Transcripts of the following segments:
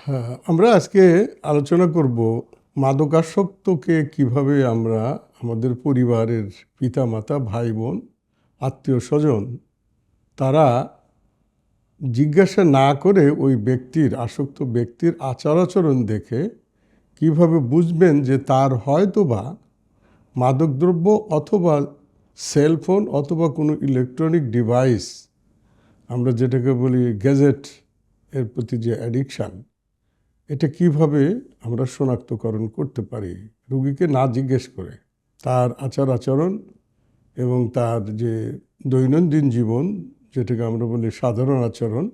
হ্যাঁ আমরা আজকে আলোচনা করব মাদকাসক্তকে কীভাবে আমরা আমাদের পরিবারের পিতামাতা ভাই বোন আত্মীয় স্বজন তারা জিজ্ঞাসা না করে ওই ব্যক্তির, আসক্ত ব্যক্তির আচার আচরণ দেখে কীভাবে বুঝবেন যে তার হয়তো বা মাদকদ্রব্য অথবা সেলফোন অথবা কোনো ইলেকট্রনিক ডিভাইস, আমরা যেটাকে বলি গ্যাজেট, এর প্রতি যে অ্যাডিকশান এটা কীভাবে আমরা শনাক্তকরণ করতে পারি? রুগীকে না জিজ্ঞেস করে। তার আচার আচরণ এবং তার যে দৈনন্দিন জীবন, যেটাকে আমরা বলি সাধারণ আচরণ,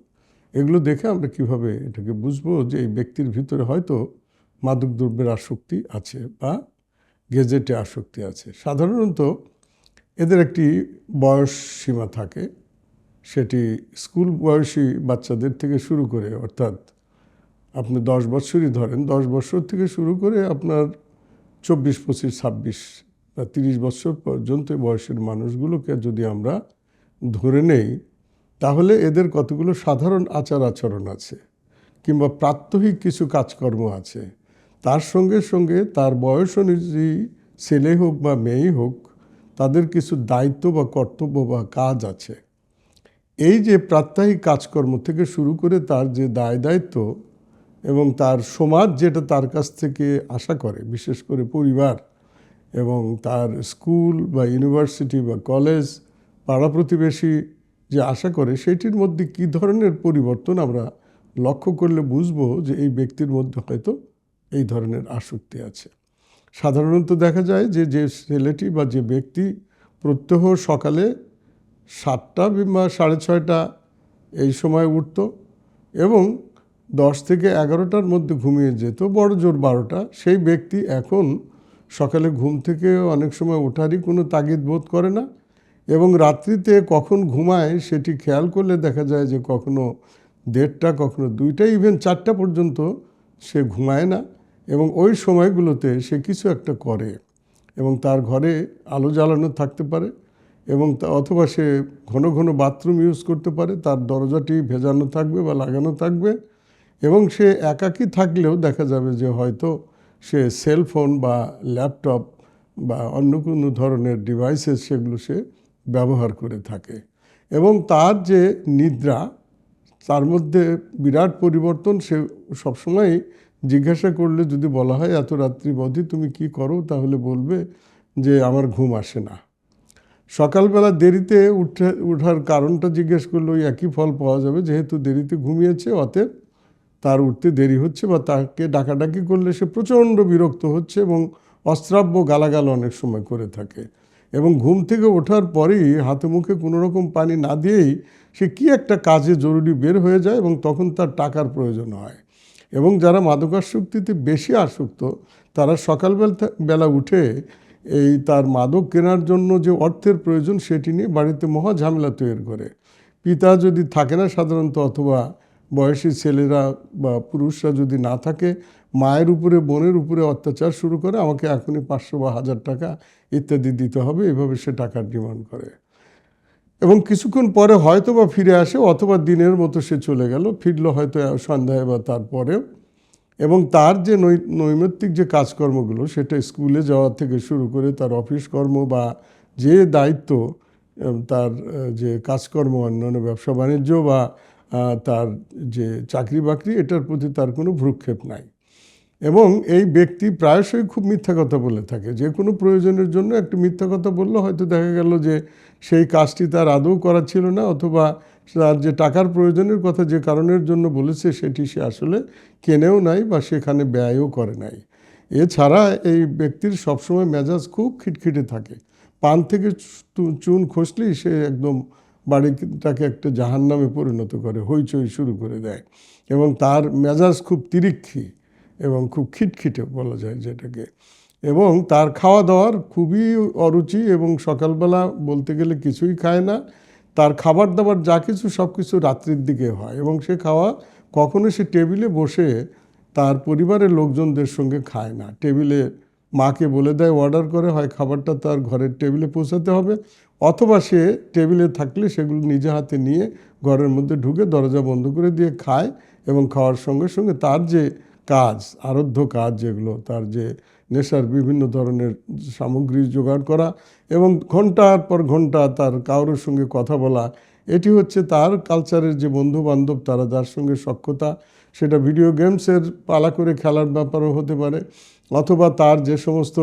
এগুলো দেখে আমরা কীভাবে এটাকে বুঝব যে এই ব্যক্তির ভিতরে হয়তো মাদকদ্রব্যের আসক্তি আছে বা গেজেটে আসক্তি আছে। সাধারণত এদের একটি বয়স সীমা থাকে। সেটি স্কুল বয়সী বাচ্চাদের থেকে শুরু করে, অর্থাৎ আপনি দশ বছরই ধরেন, দশ বছর থেকে শুরু করে আপনার চব্বিশ, পঁচিশ, ছাব্বিশ বা তিরিশ বছর পর্যন্ত বয়সের মানুষগুলোকে যদি আমরা ধরে নেই, তাহলে এদের কতগুলো সাধারণ আচার আচরণ আছে কিংবা প্রাত্যহিক কিছু কাজকর্ম আছে। তার সঙ্গে সঙ্গে তার বয়স অনুযায়ী ছেলে হোক বা মেয়েই হোক, তাদের কিছু দায়িত্ব বা কর্তব্য বা কাজ আছে। এই যে প্রাত্যহিক কাজকর্ম থেকে শুরু করে তার যে দায় দায়িত্ব এবং তার সমাজ যেটা তার কাছ থেকে আশা করে, বিশেষ করে পরিবার এবং তার স্কুল বা ইউনিভার্সিটি বা কলেজ, পাড়া প্রতিবেশী যে আশা করে সেটির মধ্যে কী ধরনের পরিবর্তন আমরা লক্ষ্য করলে বুঝব যে এই ব্যক্তির মধ্যে হয়তো এই ধরনের আসক্তি আছে? সাধারণত দেখা যায় যে যে ছেলেটি বা যে ব্যক্তি প্রত্যহ সকালে সাতটা কিংবা সাড়ে ছয়টা এই সময় উঠতো এবং দশ থেকে এগারোটার মধ্যে ঘুমিয়ে যেত, বড় জোর বারোটা। সেই ব্যক্তি এখন সকালে ঘুম থেকে অনেক সময় ওঠারই কোনো তাগিদ বোধ করে না এবং রাত্রিতে কখন ঘুমায় সেটি খেয়াল করলে দেখা যায় যে কখনো দেড়টা, কখনো দুইটা ইভেন চারটা পর্যন্ত সে ঘুমায় না এবং ওই সময়গুলোতে সে কিছু একটা করে এবং তার ঘরে আলো জ্বালানো থাকতে পারে এবং তা- অথবা সে ঘন ঘন বাথরুম ইউজ করতে পারে, তার দরজাটি ভেজানো থাকবে বা লাগানো থাকবে এবং সে একাকী থাকলেও দেখা যাবে যে হয়তো সে সেলফোন বা ল্যাপটপ বা অন্য কোনো ধরনের ডিভাইসেস সেগুলো সে ব্যবহার করে থাকে। এবং তার যে নিদ্রা, তার মধ্যে বিরাট পরিবর্তন সে সবসময় জিজ্ঞাসা করলে যদি বলা হয়, এত রাত্রি বধি তুমি কি করো? তাহলে বলবে যে, আমার ঘুম আসে না। সকালবেলা দেরিতে উঠে ওঠার কারণটা জিজ্ঞেস করলে ওই একই ফল পাওয়া যাবে, যেহেতু দেরিতে ঘুমিয়েছে, অতএব উঠতে দেরি হচ্ছে বা তাকে ডাকাডাকি করলে সে প্রচণ্ড বিরক্ত হচ্ছে এবং অস্ত্রাব্য গালাগাল অনেক সময় করে থাকে। এবং ঘুম থেকে ওঠার পরেই হাতে মুখে কোনো রকম পানি না দিয়েই সে কি একটা কাজে জরুরি বের হয়ে যায় এবং তখন তার টাকার প্রয়োজন হয়। এবং যারা মাদকাসক্তিতে বেশি আসক্ত, তারা সকালবেলা বেলা উঠে এই তার মাদক কেনার জন্য যে অর্থের প্রয়োজন সেটি নিয়ে বাড়িতে মহা ঝামেলা তৈরি করে। পিতা যদি থাকে না সাধারণত অথবা বয়সী ছেলেরা বা পুরুষরা যদি না থাকে, মায়ের উপরে, বোনের উপরে অত্যাচার শুরু করে, আমাকে এখনই পাঁচশো বা হাজার টাকা ইত্যাদি দিতে হবে। এভাবে সে টাকার ডিমান্ড করে। এবং কিছুক্ষণ পরে হয়তো বা ফিরে আসে, অথবা দিনের মতো সে চলে গেল। ফিরলো হয়তো সন্ধ্যায় বা তারপরেও। এবং তার যে নৈ নৈমিত্তিক যে কাজকর্মগুলো, সেটা স্কুলে যাওয়া থেকে শুরু করে তার অফিস কর্ম বা যে দায়িত্ব তার যে কাজকর্ম, অন্যান্য ব্যবসা বাণিজ্য বা তার যে চাকরি বাকরি, এটার প্রতি তার কোনো ভ্রুক্ষেপ নাই। এবং এই ব্যক্তি প্রায়শই খুব মিথ্যা কথা বলে থাকে। যে কোনো প্রয়োজনের জন্য একটু মিথ্যা কথা বললে, হয়তো দেখা গেল যে সেই কাজটি তার আদৌ করা ছিল না, অথবা তার যে টাকার প্রয়োজনের কথা যে কারণের জন্য বলেছে, সেটি সে আসলে কেনেও নাই বা সেখানে ব্যয়ও করে নাই। এছাড়া এই ব্যক্তির সবসময় মেজাজ খুব খিটখিটে থাকে। পান থেকে চুন খসলেই সে একদম বাড়িটাকে একটা জাহান নামে পরিণত করে, হইচই শুরু করে দেয়। এবং তার মেজাজ খুব তিরিক্ষি এবং খুব খিটখিটে বলা যায় যেটাকে। এবং তার খাওয়া দাওয়ার খুবই অরুচি এবং সকালবেলা বলতে গেলে কিছুই খায় না। তার খাবার দাবার যা কিছু সব কিছু রাত্রির দিকে হয় এবং সে খাওয়া কখনো সে টেবিলে বসে তার পরিবারের লোকজনদের সঙ্গে খায় না। টেবিলে মাকে বলে দেয়, অর্ডার করে, হয় খাবারটা তার ঘরের টেবিলে পৌঁছাতে হবে। অথবা সে টেবিলে থাকলে সেগুলো নিজে হাতে নিয়ে ঘরের মধ্যে ঢুকে দরজা বন্ধ করে দিয়ে খায় এবং খাওয়ার সঙ্গে সঙ্গে তার যে কাজ, আরাধ্য কাজ যেগুলো, তার যে নেশার বিভিন্ন ধরনের সামগ্রী জোগাড় করা এবং ঘণ্টার পর ঘণ্টা তার কারোর সঙ্গে কথা বলা, এটি হচ্ছে তার কালচারের যে বন্ধু বান্ধব তারা যার সঙ্গে সক্ষতা সেটা ভিডিও গেমসের পালা করে খেলার ব্যাপারও হতে পারে অথবা তার যে সমস্ত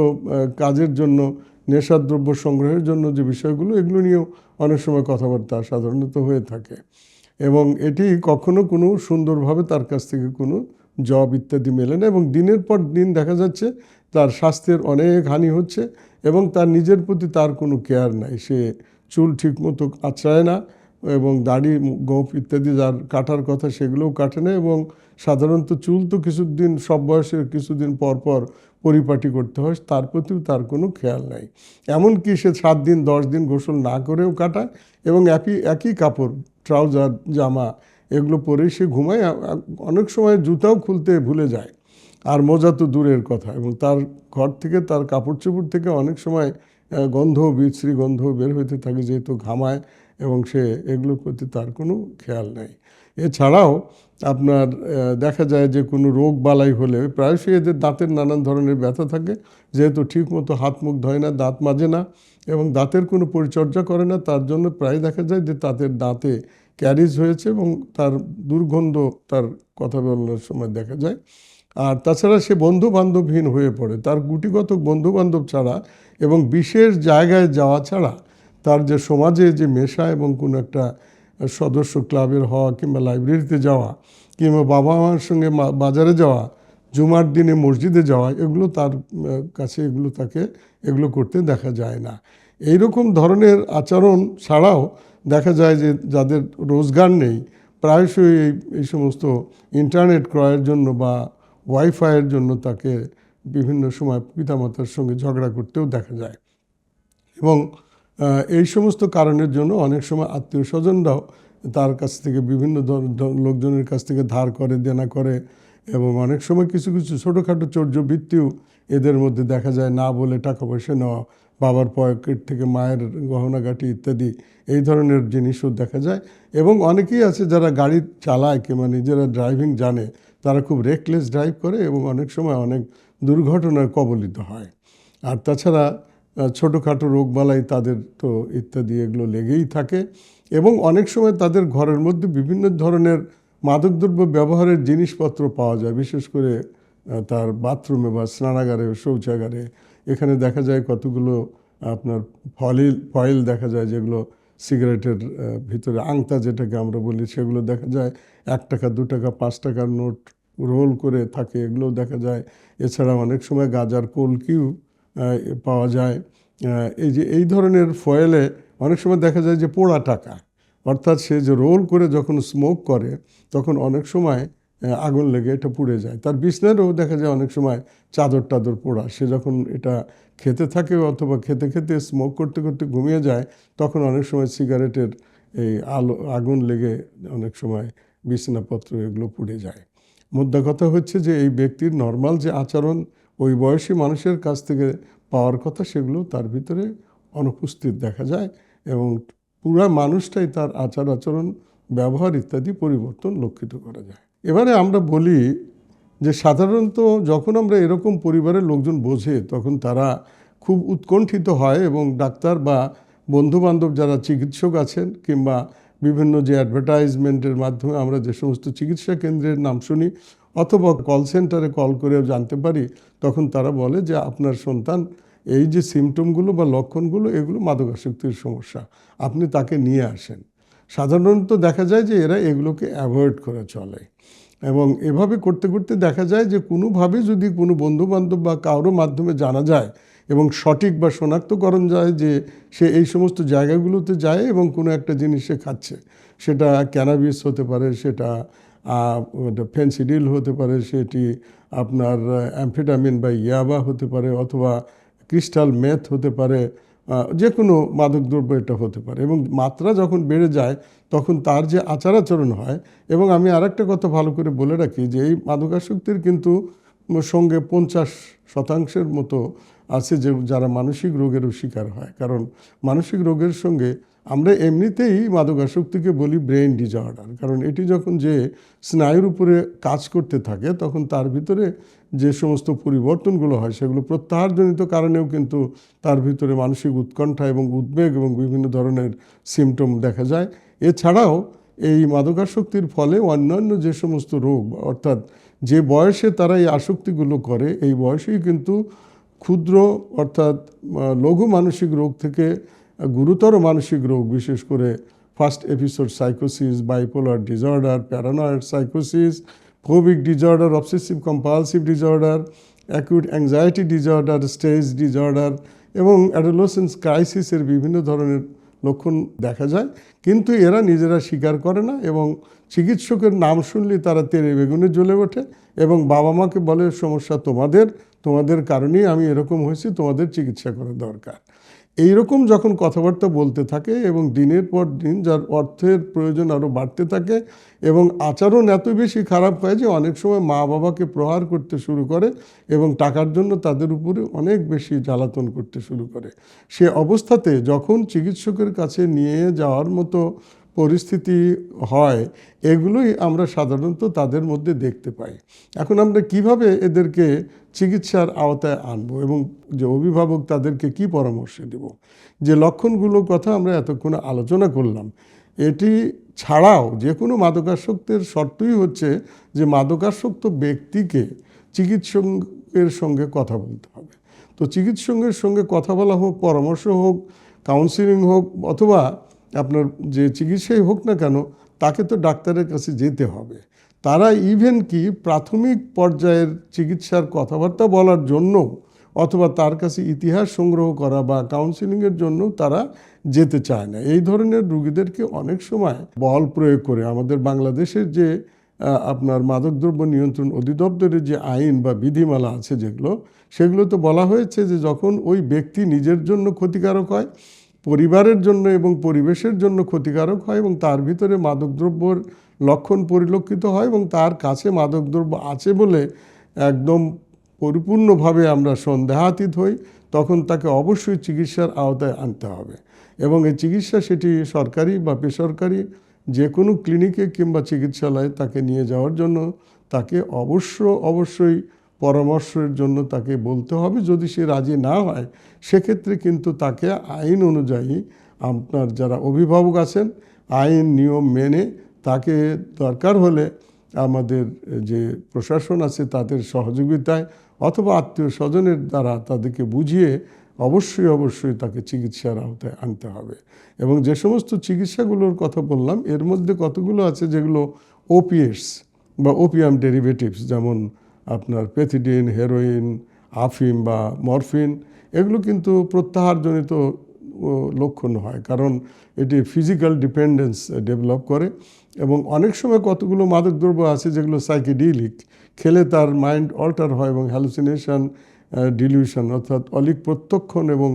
কাজের জন্য নেশাদ্রব্য সংগ্রহের জন্য যে বিষয়গুলো, এগুলো নিয়েও অনেক সময় কথাবার্তা সাধারণত হয়ে থাকে। এবং এটি কখনো কোনো সুন্দরভাবে তার কাছ থেকে কোনো জব ইত্যাদি মেলে না এবং দিনের পর দিন দেখা যাচ্ছে তার স্বাস্থ্যের অনেক হানি হচ্ছে এবং তার নিজের প্রতি তার কোনো কেয়ার নাই। সে চুল ঠিকমতো আঁচড়ায় না এবং দাড়ি গোপ ইত্যাদি যার কাটার কথা সেগুলোও কাটে না এবং সাধারণত চুল তো কিছুদিন, সব বয়সে কিছুদিন পর পর পরিপাটি করতে হয়, তার প্রতিও তার কোনো খেয়াল নাই। এমনকি সে সাত দিন, দশ দিন গোসল না করেও কাটায় এবং একই একই কাপড়, ট্রাউজার, জামা এগুলো পরেই সে ঘুমায় অনেক সময় জুতাও খুলতে ভুলে যায়। আর মোজা তো দূরের কথা এবং তার ঘর থেকে, তার কাপড় চোপড় থেকে অনেক সময় গন্ধ বিশ্রী গন্ধ বের হইতে থাকে যেহেতু ঘামায় এবং সে এগুলোর প্রতি তার কোনো খেয়াল নেই। এছাড়াও আপনার দেখা যায় যে কোনো রোগ বালাই হলে প্রায়শই এদের দাঁতের নানান ধরনের ব্যথা থাকে, যেহেতু ঠিকমতো হাত মুখ ধয় না, দাঁত মাজে না এবং দাঁতের কোনো পরিচর্যা করে না, তার জন্য প্রায় দেখা যায় যে তাদের দাঁতে ক্যারিজ হয়েছে এবং তার দুর্গন্ধ তার কথা বলার সময় দেখা যায়। আর তাছাড়া সে বন্ধু বান্ধবহীন হয়ে পড়ে, তার গুটিগত বন্ধু বান্ধব ছাড়া এবং বিশেষ জায়গায় যাওয়া ছাড়া তার যে সমাজে যে মেশা এবং কোনো একটা সদস্য ক্লাবের হওয়া কিংবা লাইব্রেরিতে যাওয়া কিংবা বাবা মার সঙ্গে বাজারে যাওয়া, জুমার দিনে মসজিদে যাওয়া, এগুলো তার কাছে এগুলো তাকে, এগুলো করতে দেখা যায় না। এই রকম ধরনের আচরণ ছাড়াও দেখা যায় যে যাদের রোজগার নেই, প্রায়শই এই এই সমস্ত ইন্টারনেট ক্রয়ের জন্য বা ওয়াইফাইয়ের জন্য তাকে বিভিন্ন সময় পিতামাতার সঙ্গে ঝগড়া করতেও দেখা যায়। এবং এই সমস্ত কারণের জন্য অনেক সময় আত্মীয় স্বজনরাও তার কাছ থেকে বিভিন্ন লোকজনের কাছ থেকে ধার করে, দেনা করে এবং অনেক সময় কিছু কিছু ছোটোখাটো চর্যবৃত্তিও এদের মধ্যে দেখা যায় না বলে টাকা পয়সা নেওয়া, বাবার পকেট থেকে মায়ের গহনাগাটি ইত্যাদি এই ধরনের জিনিসও দেখা যায় এবং অনেকেই আছে যারা গাড়ি চালায় কিংবা নিজেরা ড্রাইভিং জানে, তারা খুব রেকলেস ড্রাইভ করে এবং অনেক সময় অনেক দুর্ঘটনায় কবলিত হয়। আর তাছাড়া ছোটোখাটো রোগবালাই তাদের তো ইত্যাদি এগুলো লেগেই থাকে। এবং অনেক সময় তাদের ঘরের মধ্যে বিভিন্ন ধরনের মাদকদ্রব্য ব্যবহারের জিনিসপত্র পাওয়া যায় বিশেষ করে তার বাথরুমে বা স্নানাগারে শৌচাগারে। এখানে দেখা যায় কতগুলো আপনার ফলিল ফয়েল দেখা যায় যেগুলো সিগারেটের ভিতরে আংতা যেটাকে আমরা বলি সেগুলো দেখা যায়। এক টাকা দু টাকা পাঁচ টাকার নোট রোল করে থাকে এগুলোও দেখা যায়। এছাড়া অনেক সময় গাজার কলকিও আহ, পাওয়া যায়। এই যে, এই ধরনের ফয়েলে অনেক সময় দেখা যায় যে পোড়া টাকা। অর্থাৎ সে যে রোল করে যখন স্মোক করে, তখন অনেক সময় আগুন লেগে এটা পুড়ে যায়। তার বিছনারও দেখা যায় অনেক সময় চাদর টাদর পোড়া। সে যখন এটা খেতে থাকে অথবা খেতে খেতে স্মোক করতে করতে ঘুমিয়ে যায়, তখন অনেক সময় সিগারেটের এই আলো, আগুন লেগে অনেক সময় বিছানাপত্র এগুলো পুড়ে যায়। মুদ্রা কথা হচ্ছে যে, এই ব্যক্তির নর্মাল যে আচরণ ওই বয়সী মানুষের কাছ থেকে পাওয়ার কথা সেগুলো তার ভিতরে অনুপস্থিত দেখা যায় এবং পুরা মানুষটাই তার আচার আচরণ, ব্যবহার ইত্যাদি পরিবর্তন লক্ষিত করা যায়। এবারে আমরা বলি যে সাধারণত যখন আমরা এরকম পরিবারের লোকজন বোঝে তখন তারা খুব উৎকণ্ঠিত হয় এবং ডাক্তার বা বন্ধুবান্ধব যারা চিকিৎসক আছেন কিংবা বিভিন্ন যে অ্যাডভার্টাইজমেন্টের মাধ্যমে আমরা যে সমস্ত চিকিৎসা কেন্দ্রের নাম শুনি অথবা কল সেন্টারে কল করে জানতে পারি, তখন তারা বলে যে আপনার সন্তান এই যে সিমটমগুলো বা লক্ষণগুলো এগুলো মাদকাসক্তির সমস্যা। আপনি তাকে নিয়ে আসেন। সাধারণত দেখা যায় যে এরা এগুলোকে অ্যাভয়েড করে চলে। এবং এভাবে করতে করতে দেখা যায় যে কোনোভাবে যদি কোনো বন্ধু বান্ধব বা কারও মাধ্যমে জানা যায় এবং সঠিক বা শনাক্তকরণ যায় যে সে এই সমস্ত জায়গাগুলোতে যায় এবং কোনো একটা জিনিস সে খাচ্ছে, সেটা ক্যানাবিস হতে পারে, সেটা ফেন্সিডিল হতে পারে, সেটি আপনার অ্যামফেটামিন বা ইয়াবা হতে পারে, অথবা ক্রিস্টাল মেথ হতে পারে যে কোনো মাদকদ্রব্য এটা হতে পারে। এবং মাত্রা যখন বেড়ে যায়, তখন তার যে আচার আচরণ হয়, এবং আমি আরেকটা কথা ভালো করে বলে রাখি যে, এই মাদকাসক্তির কিন্তু সঙ্গে পঞ্চাশ শতাংশের মতো আছে যে, যারা মানসিক রোগেরও শিকার হয়। কারণ মানসিক রোগের সঙ্গে আমরা এমনিতেই মাদকাসক্তিকে বলি ব্রেন ডিজঅর্ডার কারণ এটি যখন যে স্নায়ুর উপরে কাজ করতে থাকে, তখন তার ভিতরে যে সমস্ত পরিবর্তনগুলো হয়, সেগুলো প্রত্যাহারজনিত কারণেও কিন্তু তার ভিতরে মানসিক উৎকণ্ঠা এবং উদ্বেগ এবং বিভিন্ন ধরনের সিমটম দেখা যায়। এছাড়াও এই মাদকাসক্তির ফলে অন্যান্য যে সমস্ত রোগ, অর্থাৎ যে বয়সে তারা এই আসক্তিগুলো করে, এই বয়সেই কিন্তু ক্ষুদ্র অর্থাৎ লঘু মানসিক রোগ থেকে গুরুতর মানসিক রোগ, বিশেষ করে first episode সাইকোসিস bipolar disorder paranoid সাইকোসিস phobic disorder obsessive compulsive disorder acute anxiety disorder stage disorder এবং অ্যাডোলোসেন্স ক্রাইসিসের বিভিন্ন ধরনের লক্ষণ দেখা যায়। কিন্তু এরা নিজেরা স্বীকার করে না এবং চিকিৎসকের নাম শুনলে তারা তেরে বেগুনে জ্বলে ওঠে এবং বাবা মাকে বলে, সমস্যা তোমাদের তোমাদের কারণেই আমি এরকম হয়েছি, তোমাদের চিকিৎসা করা দরকার। এইরকম যখন কথাবার্তা বলতে থাকে এবং দিনের পর দিন যার অর্থের প্রয়োজন আরও বাড়তে থাকে এবং আচরণ এত বেশি খারাপ হয় যে অনেক সময় মা বাবাকে প্রহার করতে শুরু করে এবং টাকার জন্য তাদের উপরে অনেক বেশি জ্বালাতন করতে শুরু করে। সে অবস্থাতে যখন চিকিৎসকের কাছে নিয়ে যাওয়ার মতো পরিস্থিতি হয়, এগুলোই আমরা সাধারণত তাদের মধ্যে দেখতে পাই। এখন আমরা কীভাবে এদেরকে চিকিৎসার আওতায় আনব এবং যে অভিভাবক তাদেরকে কি পরামর্শ দেব? যে লক্ষণগুলোর কথা আমরা এতক্ষণ আলোচনা করলাম, এটি ছাড়াও যে কোনো মাদকাসক্তের শর্তই হচ্ছে যে মাদকাসক্ত ব্যক্তিকে চিকিৎসকের সঙ্গে কথা বলতে হবে। তো চিকিৎসকের সঙ্গে কথা বলা হোক, পরামর্শ হোক কাউন্সিলিং হোক, অথবা আপনার যে চিকিৎসাই হোক না কেন, তাকে তো ডাক্তারের কাছে যেতে হবে। তারা ইভেন কি প্রাথমিক পর্যায়ের চিকিৎসার কথাবার্তা বলার জন্য অথবা তার কাছে ইতিহাস সংগ্রহ করা বা কাউন্সিলিংয়ের জন্য তারা যেতে চায় না। এই ধরনের রুগীদেরকে অনেক সময় বল প্রয়োগ করে আমাদের বাংলাদেশের যে আপনার মাদকদ্রব্য নিয়ন্ত্রণ অধিদপ্তরের যে আইন বা বিধিমালা আছে যেগুলো, সেগুলো তো বলা হয়েছে যে যখন ওই ব্যক্তি নিজের জন্য ক্ষতিকারক হয় পরিবারের জন্য এবং পরিবেশের জন্য ক্ষতিকারক হয় এবং তার ভিতরে মাদকদ্রব্যর লক্ষণ পরিলক্ষিত হয় এবং তার কাছে মাদকদ্রব্য আছে বলে একদম পরিপূর্ণভাবে আমরা সন্দেহাতীত হই, তখন তাকে অবশ্যই চিকিৎসার আওতায় আনতে হবে। এবং এই চিকিৎসা সেটি সরকারি বা বেসরকারি যে কোনো ক্লিনিকে কিংবা চিকিৎসালয়ে তাকে নিয়ে যাওয়ার জন্য তাকে অবশ্য অবশ্যই পরামর্শের জন্য তাকে বলতে হবে। যদি সে রাজি না হয়, সেক্ষেত্রে কিন্তু তাকে আইন অনুযায়ী আপনার যারা অভিভাবক আছেন, আইন নিয়ম মেনে তাকে দরকার হলে আমাদের যে প্রশাসন আছে তাদের সহযোগিতায় অথবা আত্মীয় স্বজনের দ্বারা তাদেরকে বুঝিয়ে অবশ্যই অবশ্যই তাকে চিকিৎসার আওতায় আনতে হবে। এবং যে সমস্ত চিকিৎসাগুলোর কথা বললাম, এর মধ্যে কতগুলো আছে যেগুলো ওপিএস বা ওপিয়াম ডেরিভেটিভস যেমন আপনার পেথিডিন, হেরোইন, আফিম বা মরফিন, এগুলো কিন্তু প্রত্যাহারজনিত লক্ষণ হয়। কারণ এটি ফিজিক্যাল ডিপেন্ডেন্স ডেভেলপ করে এবং অনেক সময় কতগুলো মাদকদ্রব্য আছে যেগুলো সাইকেডিলিক খেলে তার মাইন্ড অল্টার হয় এবং হ্যালুসিনেশন ডিলিউশন অর্থাৎ অলিক প্রত্যক্ষণ এবং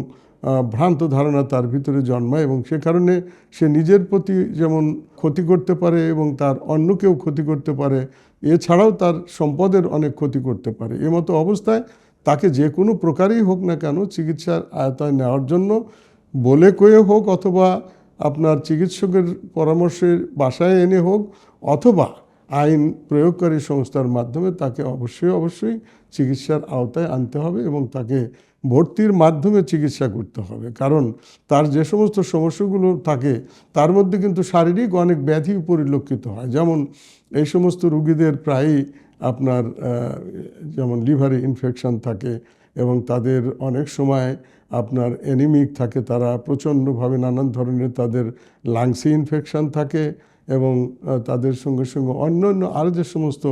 ভ্রান্ত ধারণা তার ভিতরে জন্মায় এবং সে কারণে সে নিজের প্রতি যেমন ক্ষতি করতে পারে এবং তার অন্যকেও ক্ষতি করতে পারে, এছাড়াও তার সম্পদের অনেক ক্ষতি করতে পারে। এমতো অবস্থায় তাকে যে কোনো প্রকারেই হোক না কেন চিকিৎসার আয়তায় নেওয়ার জন্য বলে কয়ে হোক অথবা আপনার চিকিৎসকের পরামর্শের বাসায় এনে হোক অথবা আইন প্রয়োগকারী সংস্থার মাধ্যমে তাকে অবশ্যই অবশ্যই চিকিৎসার আওতায় আনতে হবে এবং তাকে ভর্তির মাধ্যমে চিকিৎসা করতে হবে। কারণ তার যে সমস্ত সমস্যাগুলো থাকে, তার মধ্যে কিন্তু শারীরিক অনেক ব্যাধি পরিলক্ষিত হয়। যেমন এই সমস্ত রুগীদের প্রায়ই আপনার যেমন লিভারে ইনফেকশন থাকে এবং তাদের অনেক সময় আপনার অ্যানিমিক থাকে, তারা প্রচণ্ডভাবে নানান ধরনের তাদের লাংসে ইনফেকশন থাকে এবং তাদের সঙ্গে সঙ্গে অন্যান্য আরও যে সমস্ত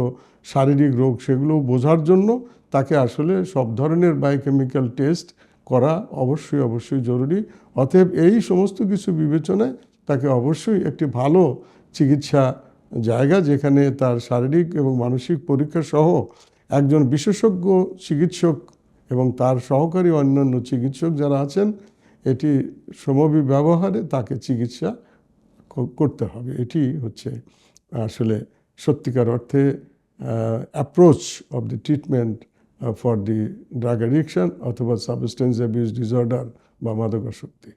শারীরিক রোগ, সেগুলো বোঝার জন্য তাকে আসলে সব ধরনের বায়োকেমিক্যাল টেস্ট করা অবশ্যই অবশ্যই জরুরি। অতএব এই সমস্ত কিছু বিবেচনায় তাকে অবশ্যই একটি ভালো চিকিৎসা জায়গা যেখানে তার শারীরিক এবং মানসিক পরীক্ষা সহ একজন বিশেষজ্ঞ চিকিৎসক এবং তার সহকারী অন্যান্য চিকিৎসক যারা আছেন, এটি সমবি ব্যবহারে তাকে চিকিৎসা করতে হবে। এটি হচ্ছে আসলে সত্যিকার অর্থে approach of the treatment for the drug addiction অথবা সাবস্টেন্স অ্যাবিউজ ডিসঅর্ডার বা মাদকাসক্তি।